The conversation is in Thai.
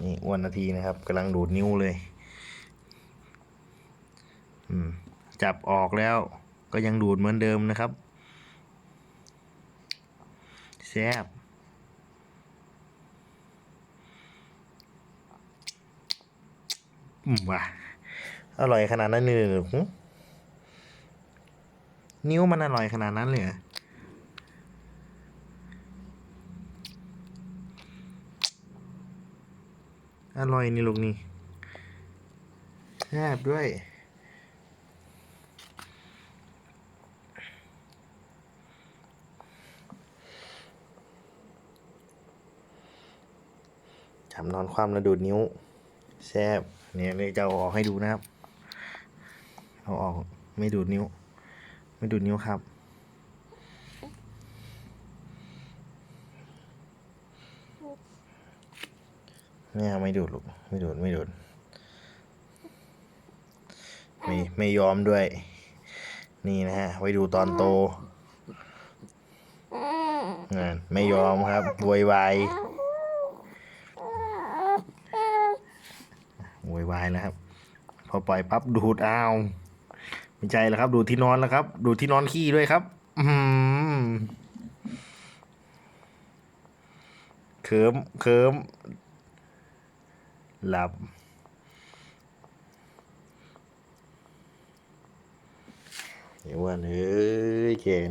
นี่อ้วนนาทีนะครับกำลังดูดนิ้วเลยจับออกแล้วก็ยังดูดเหมือนเดิมนะครับแซ่บอืมว่ะอร่อยขนาดนั้นเลยหรอนิ้วมันอร่อยขนาดนั้นเลยเหรอ อร่อยนี่ลูกนี่แซ่บด้วยจับนอนคว่ำแล้วดูดนิ้ว แซ่บเนี่ยเลยจะเอาออกให้ดูนะครับ เอาออกไม่ดูดนิ้ว ไม่ดูดนิ้วครับ เนี่ยไม่ดูดลูกไม่ดูดไม่ดูดไม่ไม่ยอมด้วย นี่นะฮะ ไว้ดูตอนโตนั่นไม่ยอมครับโวยวายโวยวายแล้วครับ พอปล่อยปั๊บดูดอ้าวไม่ใจแล้วครับ ดูที่นอนแล้วครับ ดูที่นอนขี้ด้วยครับ อืมเคิมเคิม หลับ เดี๋ยววันเอ้ยเก่ง